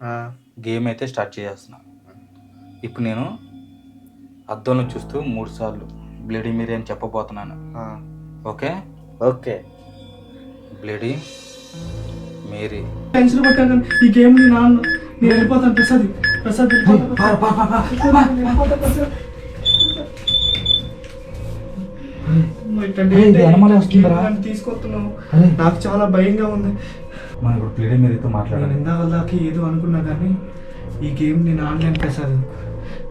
ఆ, గేమ్ అయితే స్టార్ట్ చేసేస్తున్నా ఇప్పుడు నేను అద్దంలో చూస్తూ మూడు సార్లు బ్లేడీ మీరీ అని చెప్పబోతున్నాను ఆ. Okay okay bloody Mary tension పట్టాను ఈ గేమ్ని నాన్న నేను వెళ్ళిపోతాను ప్రసాద్ ప్రసాద్ తీసుకొస్తున్నావు. నాకు చాలా భయంగా ఉంది మనం ఇప్పుడు బ్లేడీ మేరీతో నేను మాట్లాడాలి. ఇందాక దాకా ఏదో అనుకున్నా కానీ ఈ గేమ్ నేను ఆడలేను ప్రసాద్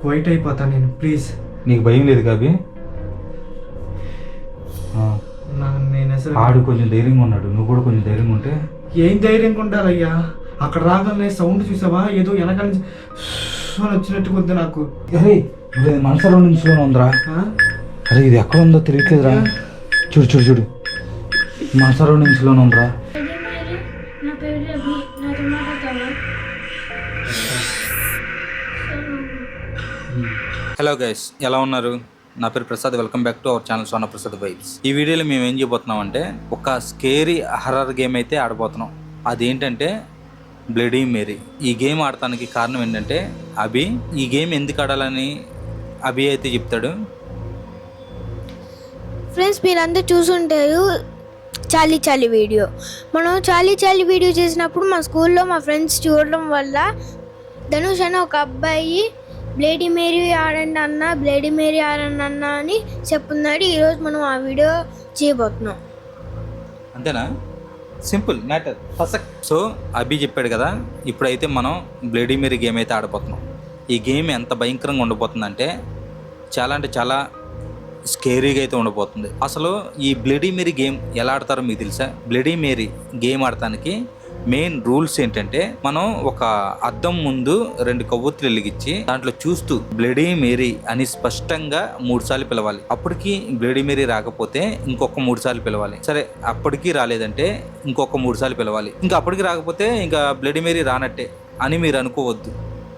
వైట్ అయిపోతాను నేను ప్లీజ్ నీకు భయం లేదు కవి నేను అసలు ఆడు కొంచెం ధైర్యంగా ఉన్నాడు నువ్వు కూడా కొంచెం ధైర్యంగా ఉంటే. ఏం ధైర్యంగా ఉండాలయ్యా? అక్కడ రాగానే సౌండ్ చూసావా? ఏదో వెనక నుంచి అని వచ్చినట్టు ఉంది నాకు. అరే మనసులో నుంచిలోనే ఉందిరా? అరే ఇది ఎక్కడ ఉందో తెలియట్లేదురా. చూడు చూడు చూడు. మనసులో నుంచిలోనే ఉందిరా. హలో గైస్ ఎలా ఉన్నారు? నా పేరు Prasad welcome back to our channel Sona Prasad vibes ఈ వీడియోలో మేము ఏం చేయబోతున్నాం అంటే ఒక స్కేరీ హర్రర్ గేమ్ అయితే ఆడబోతున్నాం. అదేంటంటే బ్లడీ మేరీ ఈ గేమ్ ఆడటానికి కారణం ఏంటంటే అభి ఈ గేమ్ ఎందుకు ఆడాలని అభి అయితే చెప్తాడు. ఫ్రెండ్స్ మీరందరూ చూసుంటారు చాలీ చాలీ వీడియో. మనం చాలీ చాలీ వీడియో చేసినప్పుడు మా స్కూల్లో మా ఫ్రెండ్స్ చూడడం వల్ల ధనుష్ అనే ఒక అబ్బాయి బ్లేడీ మేరీ ఆడండి అన్న బ్లేడీ మేరీ ఆడండి అన్న అని చెప్పున్నాడు. ఈరోజు మనం ఆ వీడియో చేయబోతున్నాం. అంతేనా? Simple matter. Perfect so Abhi చెప్పాడు కదా ఇప్పుడైతే మనం బ్లేడీ మేరీ గేమ్ అయితే ఆడబోతున్నాం. ఈ గేమ్ ఎంత భయంకరంగా ఉండబోతుందంటే చాలా అంటే చాలా స్కేరీగా అయితే ఉండబోతుంది అసలు ఈ బ్లడీ మేరీ గేమ్ ఎలా ఆడతారో మీకు తెలుసా? బ్లడీ మేరీ గేమ్ ఆడటానికి మెయిన్ రూల్స్ ఏంటంటే మనం ఒక అద్దం ముందు రెండు కొవ్వొత్తులు వెలిగించి దాంట్లో చూస్తూ బ్లడీ మేరీ అని స్పష్టంగా మూడు సార్లు పిలవాలి. అప్పటికి బ్లడీ మేరీ రాకపోతే ఇంకొక మూడు సార్లు పిలవాలి. సరే అప్పటికి రాలేదంటే ఇంకొక మూడు సార్లు పిలవాలి. ఇంకా అప్పటికి రాకపోతే ఇంకా బ్లడీ మేరీ రానట్టే అని మీరు అనుకోవద్దు.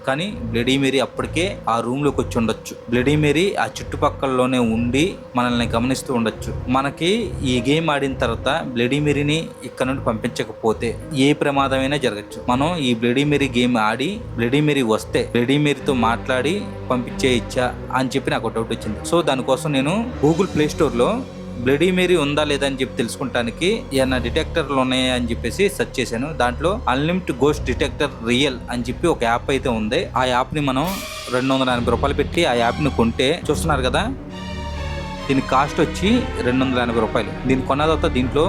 కానీ బ్లడీ మేరీ అప్పటికే ఆ రూమ్లోకి వచ్చి ఉండొచ్చు. బ్లడీ మేరీ ఆ చుట్టుపక్కలలోనే ఉండి మనల్ని గమనిస్తూ ఉండొచ్చు. మనకి ఈ గేమ్ ఆడిన తర్వాత బ్లడీ మేరీని ఇక్కడ నుండి పంపించకపోతే ఏ ప్రమాదమైనా జరగచ్చు. మనం ఈ బ్లడీ మేరీ గేమ్ ఆడి బ్లడీ మేరీ వస్తే బ్లడీ మేరీతో మాట్లాడి పంపించేయచ్చా అని చెప్పి నాకు ఒక డౌట్ వచ్చింది. సో దానికోసం నేను గూగుల్ ప్లే స్టోర్లో బ్లడీ మేరీ ఉందా లేదా అని చెప్పి తెలుసుకుంటానికి ఏమైనా డిటెక్టర్లు ఉన్నాయా అని చెప్పేసి సెర్చ్ చేశాను. దాంట్లో అన్లిమిట్ గోస్ట్ డిటెక్టర్ రియల్ అని చెప్పి ఒక యాప్ అయితే ఉంది. ఆ యాప్ని మనం రెండు వందల ఎనభై రూపాయలు పెట్టి ఆ యాప్ని కొంటే చూస్తున్నారు కదా? దీని కాస్ట్ వచ్చి రెండు వందల ఎనభై రూపాయలు. దీన్ని కొన్న తర్వాత దీంట్లో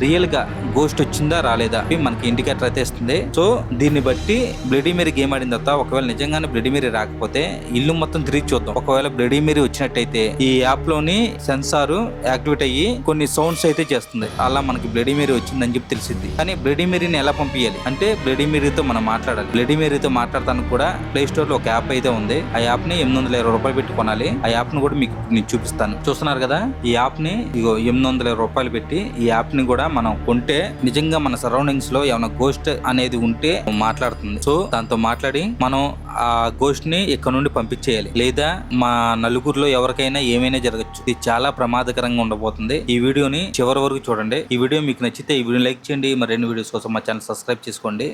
రియల్గా గోస్ట్ వచ్చిందా రాలేదా అని మనకి ఇండికేటర్ అయితే ఇస్తుంది. సో దీన్ని బట్టి బ్లడీ మేరీ గేమ్ ఆడిన తర్వాత ఒకవేళ నిజంగానే బ్లడీ మేరీ రాకపోతే ఇల్లు మొత్తం తిరిగి చూద్దాం. ఒకవేళ బ్లడీ మేరీ వచ్చినట్టయితే ఈ యాప్లోని సెన్సార్ యాక్టివేట్ అయ్యి కొన్ని సౌండ్స్ అయితే చేస్తుంది. అలా మనకి బ్లడీ మేరీ వచ్చిందని చెప్పి తెలిసింది కానీ బ్లడీ మేరీని ఎలా పంపించాలి అంటే బ్లడీ మేరీతో మనం మాట్లాడాలి. బ్లడీ మేరీతో మాట్లాడటానికి కూడా ప్లే స్టోర్లో ఒక యాప్ అయితే ఉంది. ఆ యాప్ని ఎనిమిది వందల ఇరవై రూపాయలు పెట్టి కొనాలి. ఆ యాప్ని కూడా మీకు నేను చూపిస్తాను. చూస్తున్నారు కదా? ఈ యాప్ని ఇగో ఎనిమిది వందల రూపాయలు పెట్టి ఈ యాప్ని కూడా మనం కొంటే నిజంగా మన సరౌండింగ్స్లో ఏమైనా గోస్ట్ అనేది ఉంటే మాట్లాడుతుంది. సో దాంతో మాట్లాడి మనం ఆ గోస్ట్ని ఇక్కడ నుండి పంపించేయాలి? లేదా మా నలుగురిలో ఎవరికైనా ఏమైనా జరగచ్చు. ఇది చాలా ప్రమాదకరంగా ఉండబోతుంది. ఈ వీడియోని చివరి వరకు చూడండి. ఈ వీడియో మీకు నచ్చితే ఈ వీడియో లైక్ చేయండి. మరిన్ని వీడియోస్ కోసం మా ఛానల్ సబ్స్క్రైబ్ చేసుకోండి.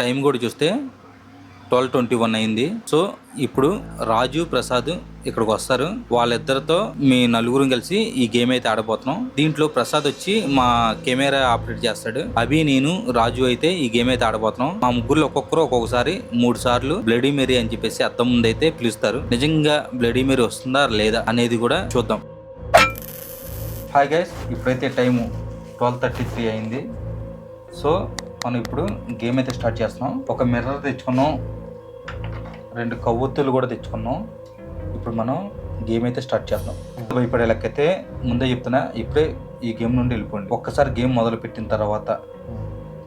టైం కూడా చూస్తే ట్వెల్వ్ ట్వంటీ వన్ అయింది. సో ఇప్పుడు రాజు ప్రసాద్ ఇక్కడికి వస్తారు. వాళ్ళిద్దరితో మీ నలుగురు కలిసి ఈ గేమ్ అయితే ఆడబోతున్నాం. దీంట్లో ప్రసాద్ వచ్చి మా కెమెరా ఆపరేట్ చేస్తాడు. అభి నేను రాజు అయితే ఈ గేమ్ అయితే ఆడబోతున్నాం. మా ముగ్గురు ఒక్కొక్కరు ఒక్కొక్కసారి మూడు సార్లు బ్లడీ మేరీ అని చెప్పేసి అద్దం ముందు అయితే పిలుస్తారు. నిజంగా బ్లడీ మేరీ వస్తుందా లేదా అనేది కూడా చూద్దాం. హాయ్ గైస్ ఇప్పుడైతే టైము ట్వెల్వ్ థర్టీ త్రీ అయింది. సో మనం ఇప్పుడు గేమ్ అయితే స్టార్ట్ చేస్తున్నాం. ఒక మిర్రర్ తెచ్చుకున్నాం. రెండు కవ్వొత్తులు కూడా తెచ్చుకున్నాం. ఇప్పుడు మనం గేమ్ అయితే స్టార్ట్ చేద్దాం. భయపడే లెక్కైతే ముందే చెప్తున్నా ఇప్పుడే ఈ గేమ్ నుండి వెళ్ళిపోండి. ఒక్కసారి గేమ్ మొదలు పెట్టిన తర్వాత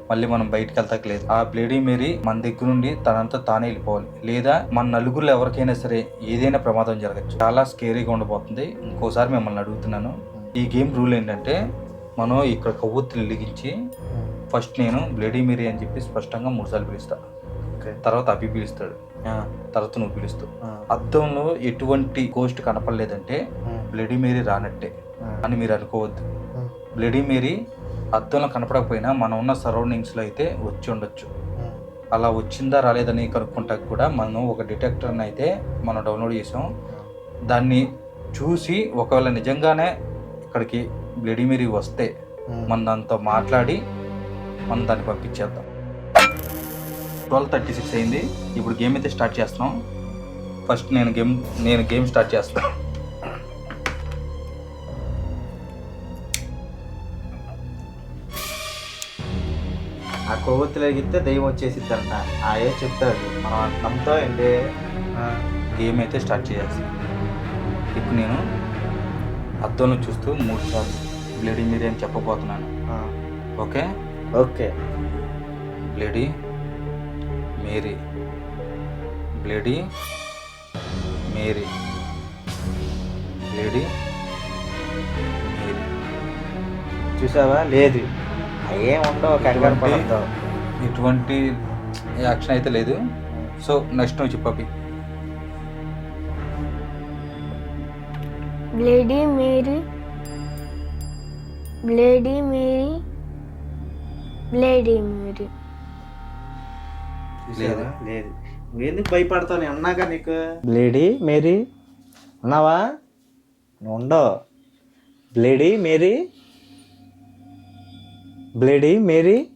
మళ్ళీ మనం బయటకు వెళ్తాక లేదు ఆ బ్లేడీ మేరీ మన దగ్గర నుండి తనంతా తానే వెళ్ళిపోవాలి. లేదా మన నలుగురిలో ఎవరికైనా సరే ఏదైనా ప్రమాదం జరగచ్చు. చాలా స్కేరీగా ఉండబోతుంది. ఇంకోసారి మిమ్మల్ని అడుగుతున్నాను. ఈ గేమ్ రూల్ ఏంటంటే మనం ఇక్కడ కొవ్వొత్తులు వెలిగించి ఫస్ట్ నేను బ్లేడీ మేరీ అని చెప్పి స్పష్టంగా మూడు సార్లు పిలుస్తా. ఓకే తర్వాత అభి పిలుస్తాడు. తర్వాత నువ్వు పిలుస్తావు ఆ, అద్దంలో ఎటువంటి గోస్ట్ కనపడలేదంటే బ్లడీ మేరీ రానట్టే. అని మీరు అనుకోవద్దు. బ్లడీ మేరీ అద్దంలో కనపడకపోయినా మనం ఉన్న సరౌండింగ్స్లో అయితే వచ్చి ఉండొచ్చు. అలా వచ్చిందా రాలేదని కనుక్కుంటానికి కూడా మనం ఒక డిటెక్టర్ని అయితే మనం డౌన్లోడ్ చేసాం. దాన్ని చూసి ఒకవేళ నిజంగానే ఇక్కడికి బ్లడీమిరి వస్తే మనం దాంతో మాట్లాడి మనం దాన్ని పంపించేద్దాం. ట్వెల్వ్ థర్టీ సిక్స్ అయింది. ఇప్పుడు గేమ్ అయితే స్టార్ట్ చేస్తున్నాం. ఫస్ట్ నేను గేమ్ నేను గేమ్ స్టార్ట్ చేస్తాను ఆ కొవ్వొత్తులు ఎగితే దయ్యం వచ్చేసిద్దంట. ఆ ఏ చెప్తాడు. మనం అంత నమ్ముతాం ఆ, గేమ్ అయితే స్టార్ట్ చేయాల్సి ఇప్పుడు నేను అద్దంలో చూస్తూ మూడు సార్లు బ్లేడీ మీరే అని చెప్పబోతున్నాను. Okay okay bloody Mary. Bloody Mary. Bloody Mary. చూసావా? లేదు. అయ్యేం ఉండవు కంగారు పడద్దు. ఎటువంటి యాక్షన్ అయితే లేదు. సో నెక్స్ట్ నువ్వు చెప్పి bloody Mary. Bloody Mary. Bloody Mary. లేదు. నువ్వెందుకు భయపడతావు? నేను అన్నాగా నీకు. Bloody Mary. ఉన్నావా ఉండవు. Bloody Mary. Bloody Mary.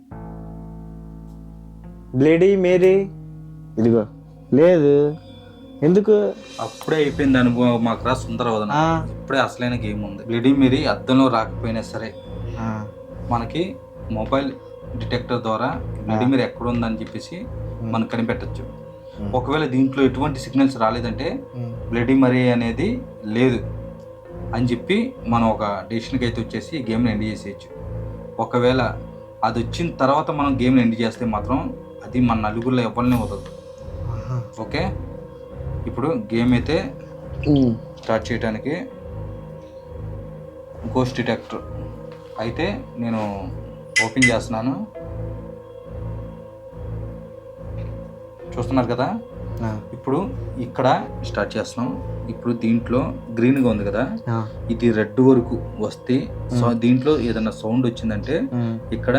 Bloody Mary. ఇదిగో. లేదు. ఎందుకు? అప్పుడే అయిపోయింది అనుభవం. మాకు రా సుందర ఇప్పుడే అసలైన గేమ్ ఉంది. బ్లేడీ మేరీ అద్దంలో రాకపోయినా సరే ఆ, మనకి మొబైల్ డిటెక్టర్ ద్వారా బ్లేడీ మేరీ ఎక్కడ ఉందని చెప్పేసి మనం కనిపెట్టచ్చు. ఒకవేళ దీంట్లో ఎటువంటి సిగ్నల్స్ రాలేదంటే బ్లడీ మరీ అనేది లేదు అని చెప్పి మనం ఒక డెసిషన్కి అయితే వచ్చేసి ఈ గేమ్ని ఎండ్ చేసేయచ్చు. ఒకవేళ అది వచ్చిన తర్వాత మనం గేమ్ని ఎండ్ చేస్తే మాత్రం అది మన నలుగురిలో ఎవరిని వదలదు. ఓకే? ఇప్పుడు గేమ్ అయితే స్టార్ట్ చేయడానికి గోస్ట్ డిటెక్టర్ అయితే నేను ఓపెన్ చేస్తున్నాను. చూస్తున్నారు కదా? ఇప్పుడు ఇక్కడ స్టార్ట్ చేస్తున్నాం. ఇప్పుడు దీంట్లో గ్రీన్గా ఉంది కదా? ఇది రెడ్ వరకు వస్తే సో దీంట్లో ఏదైనా సౌండ్ వచ్చిందంటే ఇక్కడ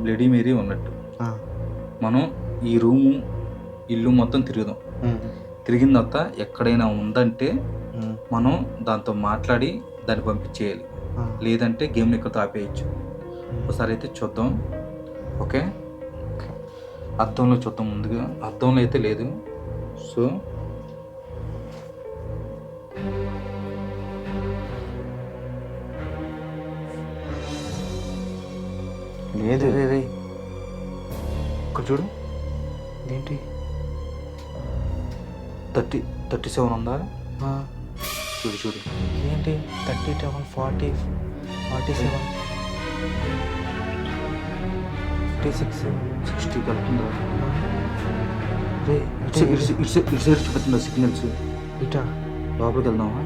బ్లడీ మేరీ ఉన్నట్టు. మనం ఈ రూము ఇల్లు మొత్తం తిరుగుదాం. తిరిగిన తర్వాత ఎక్కడైనా ఉందంటే మనం దాంతో మాట్లాడి దాన్ని పంపించేయాలి. లేదంటే గేమ్ని ఇక్కడ ఆపేయచ్చు. ఒకసారి అయితే చూద్దాం. ఓకే? అద్దంలో చూద్దాం ముందుగా. అద్దంలో అయితే లేదు. సో లేదు. రే ఇక్కడ చూడు. ఏంటి? థర్టీ థర్టీ సెవెన్ ఉందా? చూడు చూడు. ఏంటి? Thirty seven forty forty seven. Fifty six sixty కలుపుతుందా రే ఇటు ఇటు ఇటు సైడ్- చూపుతుందా సిగ్నల్స్? ఇటా? లోపలికి వెళ్దామా?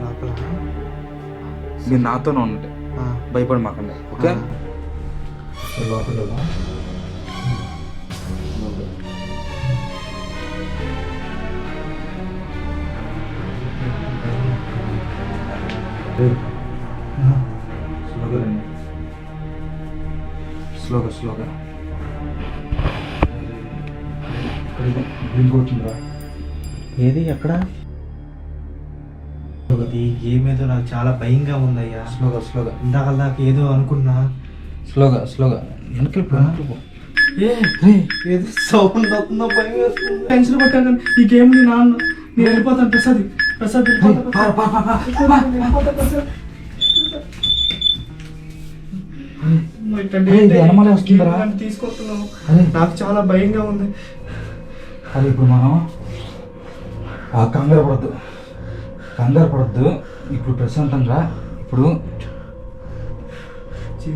లోపల? మీరు నాతోనే ఉండండి. భయపడి మాకండి ఓకే? ఆ. లోపలికి వెళ్దాం స్లోగా స్లోగా స్లోగా ఇంకొచ్చిందిరా ఏది ఎక్కడ? ఇది గేమ్ ఏదో నాకు చాలా భయంగా ఉందయ్యా. స్లోగా స్లోగా ఇందాక దాకా ఏదో అనుకున్నా. స్లోగా స్లోగా. ఏ ఏదో సౌండ్ అవుతుందో భయం వేస్తుంది. టెన్షన్ పట్టాను ఈ గేమ్ని నాన్న నేను వెళ్ళిపోతాను ప్రసాద్. ప్రసాద్. నాకు చాలా భయంగా ఉంది. అరే ఇప్పుడు మనం ఆ కంగారు పడద్దు. కంగారు పడద్దు. ఇప్పుడు ప్రశాంతంగా ఇప్పుడు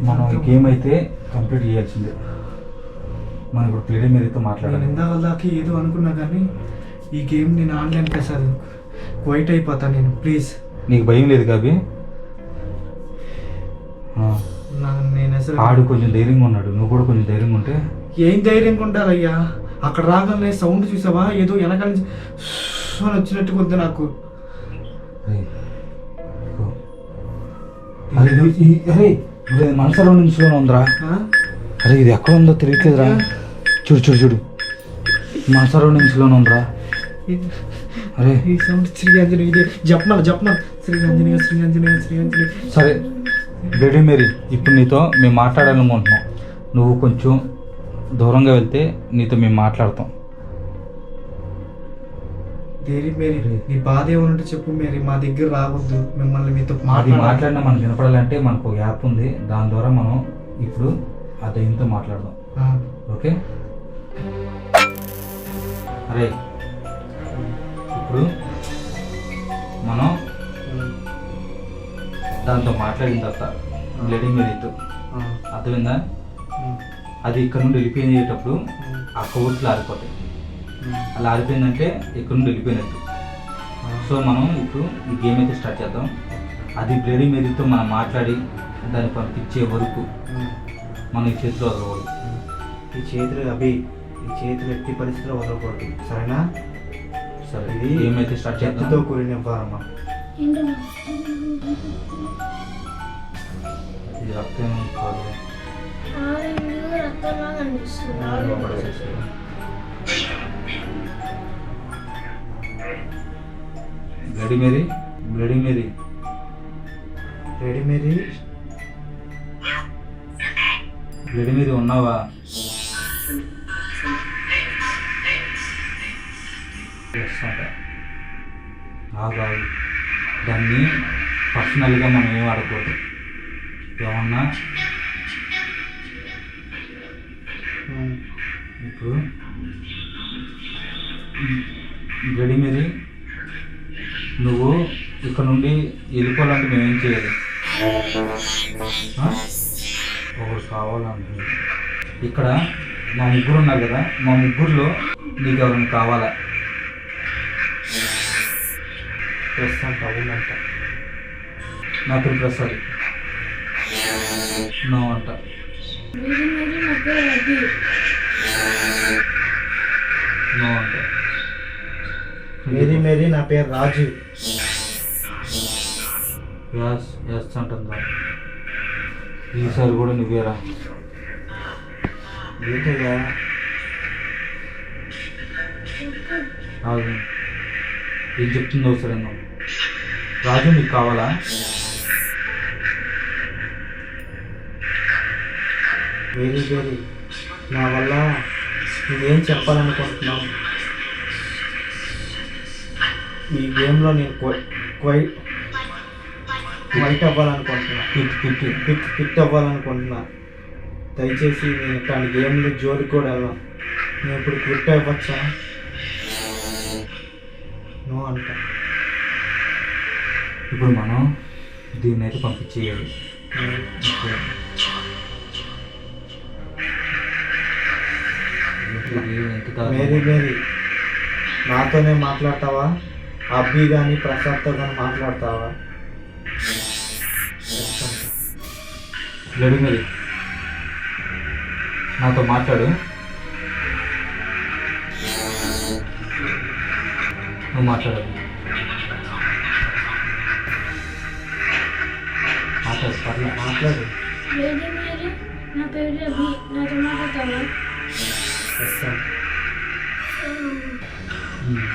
మనం ఈ గేమ్ అయితే కంప్లీట్ చేయాల్సిందే. మనం ఇప్పుడు ప్లేడే మీదతో మాట్లాడాలి. ఇందాక దాకా ఏదో అనుకున్నా కానీ ఈ గేమ్ నేను ఆన్లైన్ ప్రసాద్ వైట్ అయిపోతా నేను ప్లీజ్. నీకు భయం లేదు అసలు ఆడు కొంచెం ధైర్యంగా ఉన్నాడు. నువ్వు కూడా కొంచెం ధైర్యంగా ఉంటే? ఏం ధైర్యంగా ఉండాలయ్యా? అక్కడ రాగానే సౌండ్ చూసావా? ఏదో వెనకాల నుంచి అని వచ్చినట్టుగా ఉంది నాకు. అరే, మనసులో నుంచిలోనే ఉందిరా? అరే ఇది ఎక్కడ ఉందో తెలియట్లేదురా. చూడు చూడు చూడు. మన సరౌండింగ్స్లోనే ఉందిరా. అరే. ఈ సౌండ్ శ్రీ ఆంజనేయ ఇదే జపమాల జపమాల శ్రీ ఆంజనేయ శ్రీ ఆంజనేయ శ్రీ ఆంజనేయ. సరే. బేడీ మేరీ ఇప్పుడు నీతో మేము మాట్లాడాలనుకుంటున్నాం నువ్వు కొంచెం దూరంగా వెళ్తే నీతో మేము మాట్లాడతాం. దేరి మేరీ నీ బాధ ఏమనంటే చెప్పు మేరీ మా దగ్గర రావద్దు మిమ్మల్ని మీతో అది మాట్లాడాలి. మాట్లాడినా మనకు వినపడాలంటే మనకు ఒక యాప్ ఉంది దాని ద్వారా మనం ఇప్పుడు ఆ దయ్యంతో మాట్లాడదాం. ఓకే? అరే ఇప్పుడు మనం దాంతో మాట్లాడిన తర్వాత బ్లడింగ్ ఆ, అర్థమైందా? అది ఇక్కడ నుండి వెళ్ళిపోయేటప్పుడు ఆ కొవ్వొట్లు ఆరిపోతాయి. అలా ఆరిపోయిందంటే ఇక్కడ నుండి వెళ్ళిపోయినట్టు. సో మనం ఇప్పుడు ఈ గేమ్ అయితే స్టార్ట్ చేద్దాం. అది బ్లడింగ్ మీదతో మనం మాట్లాడి దాన్ని పంపించే వరకు మనం ఈ చేతిలో వదలకూడదు. ఈ చేతులు అభి ఈ చేతులు ఎట్టి పరిస్థితిలో వదలకూడదు. సరేనా? సరే ఇది అయితే స్టార్ట్ చేద్దాం. కూడిన వ్యవహారమ్మా ఇది రక్తం కాదు. రక్తంలా కనిపిస్తుంది bloody Mary bloody Mary ready Mary bloody Mary ఉన్నావా? Yes అంట. దాన్ని పర్సనల్గా మనం ఏం ఆడకూడదు. ఏమన్నా? ఇప్పుడు గడి మేరీ నువ్వు ఇక్కడ నుండి వెళ్ళిపోవాలంటే మేమేం చేయాలి? ఒకరు కావాలంటే ఇక్కడ మా ముగ్గురు ఉన్నారు కదా మా ముగ్గురులో నీకు ఎవరైనా కావాలా? ప్రెస్ అంట అవునంట నా పేరు ప్రసాద్ నో మేరీ నా అంట. మేరీ మేరీ నా పేరు రాజు. యాస్ యాస్ అంటుందా ఈసారి కూడా నువ్వేరా ఏంటయ్యా ఏం చెప్తుందో సరే నువ్వు రాజు నీకు కావాలా? మేరీ మేరీ నా వల్ల నువ్వేం చెప్పాలనుకుంటున్నావు? ఈ గేమ్లో నేను క్వై- క్వైట్ అవ్వాలనుకుంటున్నా పిట్ పిట్ ఫిట్ ఫిట్ అవ్వాలనుకుంటున్నా దయచేసి నేను ఇట్లాంటి గేమ్లు జోలికి కూడా వెళ్ళాను నేను ఇప్పుడు క్విట్ అవ్వచ్చా? నో అంట. ఇప్పుడు మనం దీన్ని అయితే పంపించేయాలి. మేరీ మేరీ నాతోనే మాట్లాడతావా? అబ్బి కానీ ప్రసాద్తో కానీ మాట్లాడతావా? లేడు మరి నాతో మాట్లాడు. నువ్వు మాట్లాడు. మాట్లాడు. పర్లే మాట్లాడు నా పేరు అభి నాతో ఉమ్.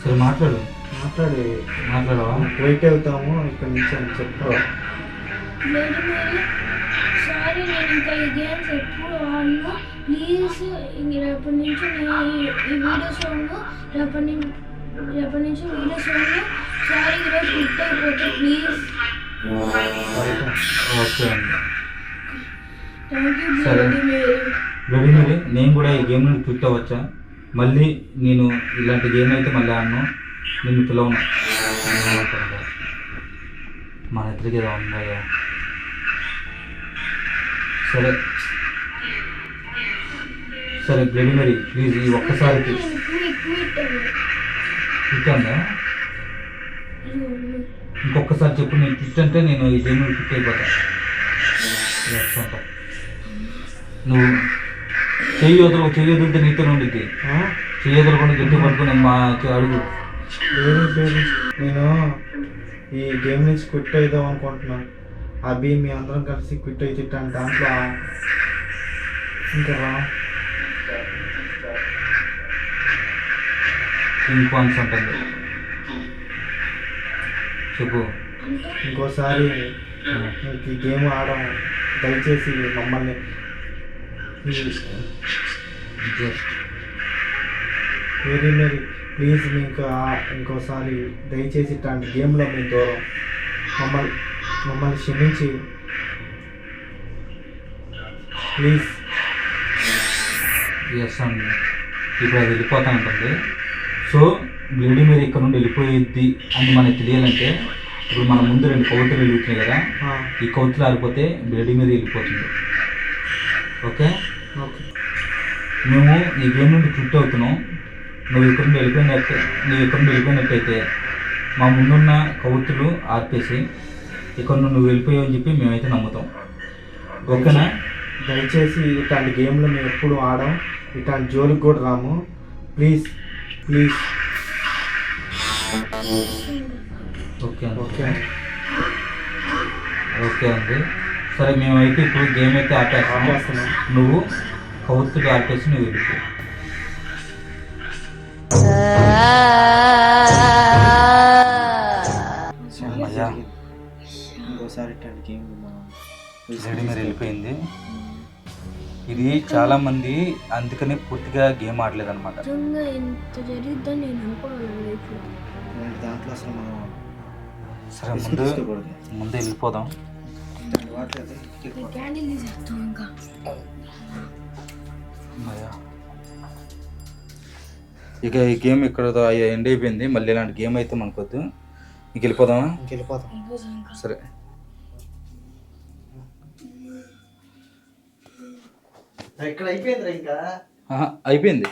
సరే మాట్లాడు. మాట్లాడు. మాట్లాడవా? వెయిట్ అవుతాము ఇక్కడ నుంచి అని చెప్పు. సారీ నేను ఇంకా ఈ గేమ్స్ ఎప్పుడు ఆడను ప్లీజ్ ఇంక రేపటి నుంచి నేను ఈ వీడియోస్ వాడను రేపటి నుంచి రేపటి నుంచి వీడియోస్ వాడను సారీ ఈరోజు గుడ్ అయిపోతే ప్లీజ్ ఓకే అండి. సరే. మేరీ మరి నేను కూడా ఈ గేమ్ నుండి క్విట్ అవ్వచ్చా మళ్ళీ నేను ఇలాంటి గేమ్ అయితే మళ్ళీ ఆడను. నిన్ను పిలవను. మన ఇద్దరికి ఏదో ఉందయ్యా. సరే. సరే మరి ప్లీజ్ ఈ ఒక్కసారికి క్విట్ అందా ఇంకొకసారి చెప్పు నేను అంటే నేను ఈ గేమ్ నుండి క్విట్ అయిపోతా Yes అంట. నువ్వు చెయ్యి వదలు చెయ్యి వదిలితే నీతో ఉండిద్ది. చెయ్యి వదలకుండా గట్టి పట్టుకుని మా చె- అడుగు. నేను ఈ గేమ్ నుంచి క్విట్ అవుదాం అనుకుంటున్నాను. అభి మీ అందరం కలిసి క్విట్ అయితే దాంట్లో ఇంకా కింగ్ పాన్స్ ఉంటుంది చెప్పు ఇంకోసారి మీకు ఈ గేమ్ ఆడడం దయచేసి మమ్మల్ని వెరీ వెరీ ప్లీజ్ మీకు ఇంకోసారి దయచేసి ఇట్లాంటి గేమ్లో మేము దూరం. మమ్మల్ని మమ్మల్ని క్షమించి. ప్లీజ్ ఎస్ అండి ఇప్పుడు అది వెళ్ళిపోతా ఉంటుంది. సో బ్లేడీ మీరు ఇక్కడ నుండి వెళ్ళిపోయిద్ది అని మనకి తెలియాలంటే ఇప్పుడు మన ముందు రెండు కౌతులు వెలుగుతున్నాయి కదా ఈ కౌతులు ఆరిపోతే బ్లేడీ మీద వెళ్ళిపోతుంది. ఓకే? ఓకే. మేము ఈ గేమ్ నుండి క్విట్ అవుతున్నాం. నువ్వు ఇక్కడ నుండి వెళ్ళిపోయినట్టు నువ్వు ఇక్కడ నుండి వెళ్ళిపోయినట్టయితే మా ముందున్న కౌతులు ఆర్పేసి ఇక్కడ నుండి నువ్వు వెళ్ళిపోయావు అని చెప్పి మేమైతే నమ్ముతాం. ఓకేనా? దయచేసి ఇట్లాంటి గేమ్లు మేము ఎప్పుడు ఆడం ఇట్లాంటి జోలికి కూడా రాము. Please please. ఓకే అండి. ఓకే ఓకే అండి. సరే మేమైతే ఇప్పుడు గేమ్ అయితే ఆపేస్తున్నాం. నువ్వు కౌతులు ఆపేసి నువ్వు వెళ్ళిపో వెళ్ళిపోయింది. ఇది చాలా మంది అందుకనే పూర్తిగా గేమ్ ఆడలేదు అనమాట దాంట్లో అసలు మనం సరే ముందు. ముందు వెళ్ళిపోదాం. ఇంకా ఈ గేమ్ ఇక్కడ ఎండ్ అయిపోయింది. మళ్ళీ ఇలాంటి గేమ్ అయితే మనకొద్దు. ఇక వెళ్ళిపోదామా? ఇంకెళ్ళిపోతాం సరే. ఇక్కడ అయిపోయింది ఇంకా? అయిపోయింది.